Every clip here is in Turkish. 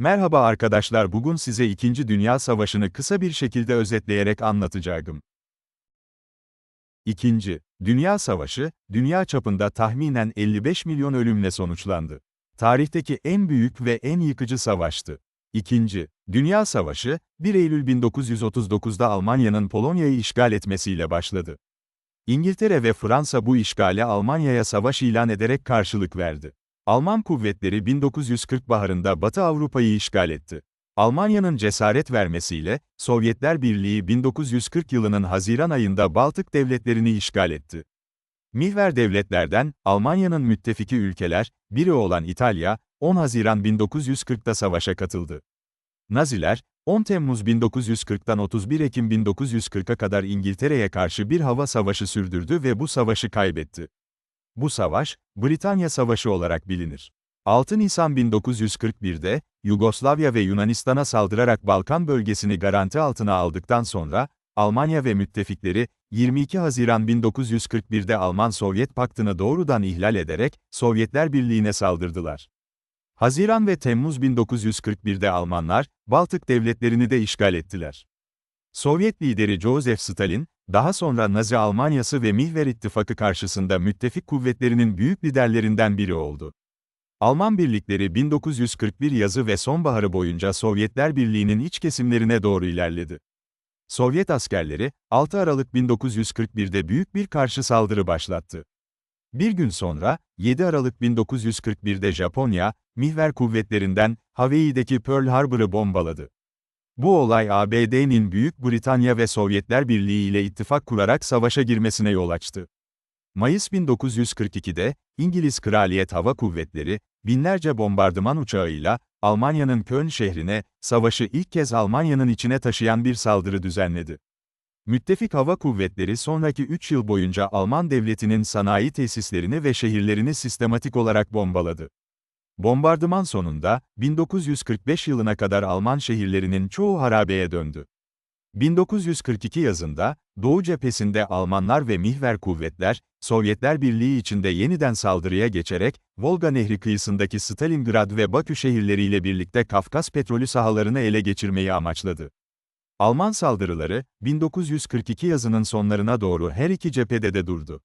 Merhaba arkadaşlar bugün size 2. Dünya Savaşı'nı kısa bir şekilde özetleyerek anlatacağım. 2. Dünya Savaşı, dünya çapında tahminen 55 milyon ölümle sonuçlandı. Tarihteki en büyük ve en yıkıcı savaştı. 2. Dünya Savaşı, 1 Eylül 1939'da Almanya'nın Polonya'yı işgal etmesiyle başladı. İngiltere ve Fransa bu işgale Almanya'ya savaş ilan ederek karşılık verdi. Alman kuvvetleri 1940 baharında Batı Avrupa'yı işgal etti. Almanya'nın cesaret vermesiyle, Sovyetler Birliği 1940 yılının Haziran ayında Baltık devletlerini işgal etti. Mihver devletlerden, Almanya'nın müttefiki ülkeler, biri olan İtalya, 10 Haziran 1940'da savaşa katıldı. Naziler, 10 Temmuz 1940'tan 31 Ekim 1940'a kadar İngiltere'ye karşı bir hava savaşı sürdürdü ve bu savaşı kaybetti. Bu savaş, Britanya Savaşı olarak bilinir. 6 Nisan 1941'de, Yugoslavya ve Yunanistan'a saldırarak Balkan bölgesini garanti altına aldıktan sonra, Almanya ve müttefikleri, 22 Haziran 1941'de Alman-Sovyet Paktı'nı doğrudan ihlal ederek, Sovyetler Birliği'ne saldırdılar. Haziran ve Temmuz 1941'de Almanlar, Baltık devletlerini de işgal ettiler. Sovyet lideri Joseph Stalin, daha sonra Nazi Almanyası ve Mihver İttifakı karşısında müttefik kuvvetlerinin büyük liderlerinden biri oldu. Alman birlikleri 1941 yazı ve sonbaharı boyunca Sovyetler Birliği'nin iç kesimlerine doğru ilerledi. Sovyet askerleri, 6 Aralık 1941'de büyük bir karşı saldırı başlattı. Bir gün sonra, 7 Aralık 1941'de Japonya, Mihver kuvvetlerinden, Hawaii'deki Pearl Harbor'ı bombaladı. Bu olay ABD'nin Büyük Britanya ve Sovyetler Birliği ile ittifak kurarak savaşa girmesine yol açtı. Mayıs 1942'de, İngiliz Kraliyet Hava Kuvvetleri, binlerce bombardıman uçağıyla, Almanya'nın Köln şehrine, savaşı ilk kez Almanya'nın içine taşıyan bir saldırı düzenledi. Müttefik Hava Kuvvetleri sonraki 3 yıl boyunca Alman devletinin sanayi tesislerini ve şehirlerini sistematik olarak bombaladı. Bombardıman sonunda, 1945 yılına kadar Alman şehirlerinin çoğu harabeye döndü. 1942 yazında, Doğu cephesinde Almanlar ve mihver kuvvetler, Sovyetler Birliği içinde yeniden saldırıya geçerek, Volga Nehri kıyısındaki Stalingrad ve Bakü şehirleriyle birlikte Kafkas petrolü sahalarını ele geçirmeyi amaçladı. Alman saldırıları, 1942 yazının sonlarına doğru her iki cephede de durdu.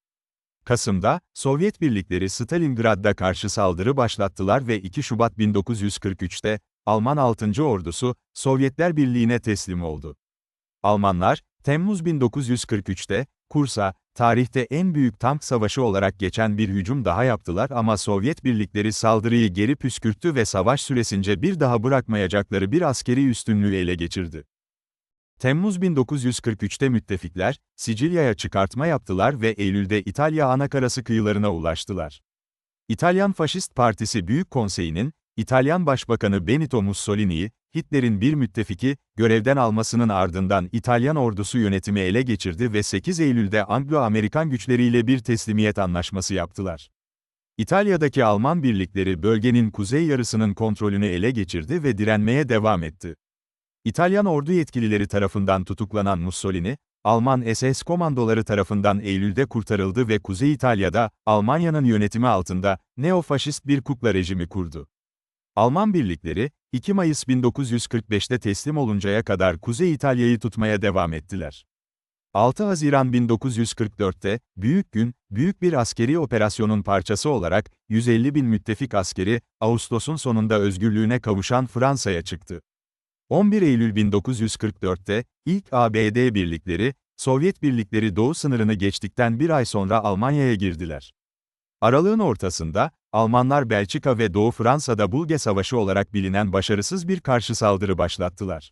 Kasım'da, Sovyet birlikleri Stalingrad'da karşı saldırı başlattılar ve 2 Şubat 1943'te, Alman 6. Ordusu, Sovyetler Birliği'ne teslim oldu. Almanlar, Temmuz 1943'te, Kursa, tarihte en büyük tank savaşı olarak geçen bir hücum daha yaptılar ama Sovyet birlikleri saldırıyı geri püskürttü ve savaş süresince bir daha bırakmayacakları bir askeri üstünlüğü ele geçirdi. Temmuz 1943'te müttefikler, Sicilya'ya çıkartma yaptılar ve Eylül'de İtalya anakarası kıyılarına ulaştılar. İtalyan Faşist Partisi Büyük Konseyi'nin, İtalyan Başbakanı Benito Mussolini'yi, Hitler'in bir müttefiki, görevden almasının ardından İtalyan ordusu yönetimi ele geçirdi ve 8 Eylül'de Anglo-Amerikan güçleriyle bir teslimiyet anlaşması yaptılar. İtalya'daki Alman birlikleri bölgenin kuzey yarısının kontrolünü ele geçirdi ve direnmeye devam etti. İtalyan ordu yetkilileri tarafından tutuklanan Mussolini, Alman SS komandoları tarafından Eylül'de kurtarıldı ve Kuzey İtalya'da, Almanya'nın yönetimi altında, neofaşist bir kukla rejimi kurdu. Alman birlikleri, 2 Mayıs 1945'te teslim oluncaya kadar Kuzey İtalya'yı tutmaya devam ettiler. 6 Haziran 1944'te, Büyük Gün, büyük bir askeri operasyonun parçası olarak, 150 bin müttefik askeri, Ağustos'un sonunda özgürlüğüne kavuşan Fransa'ya çıktı. 11 Eylül 1944'te, ilk ABD birlikleri, Sovyet birlikleri doğu sınırını geçtikten bir ay sonra Almanya'ya girdiler. Aralığın ortasında, Almanlar Belçika ve Doğu Fransa'da Bulge Savaşı olarak bilinen başarısız bir karşı saldırı başlattılar.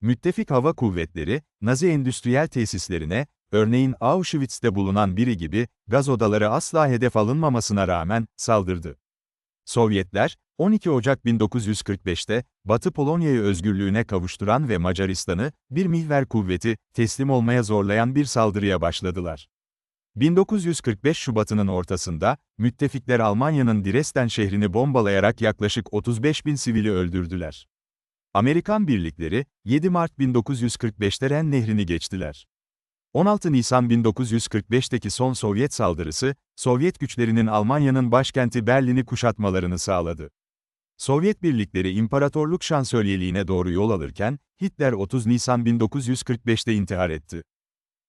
Müttefik hava kuvvetleri, Nazi endüstriyel tesislerine, örneğin Auschwitz'te bulunan biri gibi, gaz odaları asla hedef alınmamasına rağmen, saldırdı. Sovyetler, 12 Ocak 1945'te, Batı Polonya'yı özgürlüğüne kavuşturan ve Macaristan'ı, bir mihver kuvveti, teslim olmaya zorlayan bir saldırıya başladılar. 1945 Şubat'ının ortasında, müttefikler Almanya'nın Dresden şehrini bombalayarak yaklaşık 35 bin sivili öldürdüler. Amerikan birlikleri, 7 Mart 1945'te Ren Nehri'ni geçtiler. 16 Nisan 1945'teki son Sovyet saldırısı, Sovyet güçlerinin Almanya'nın başkenti Berlin'i kuşatmalarını sağladı. Sovyet birlikleri imparatorluk şansölyeliğine doğru yol alırken, Hitler 30 Nisan 1945'te intihar etti.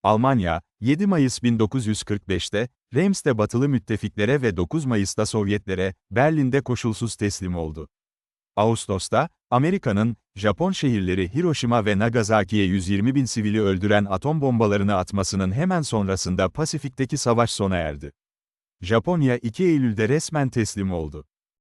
Almanya, 7 Mayıs 1945'te, Reims'te batılı müttefiklere ve 9 Mayıs'ta Sovyetlere, Berlin'de koşulsuz teslim oldu. Ağustos'ta, Amerika'nın, Japon şehirleri Hiroşima ve Nagasaki'ye 120 bin sivili öldüren atom bombalarını atmasının hemen sonrasında Pasifik'teki savaş sona erdi. Japonya 2 Eylül'de resmen teslim oldu.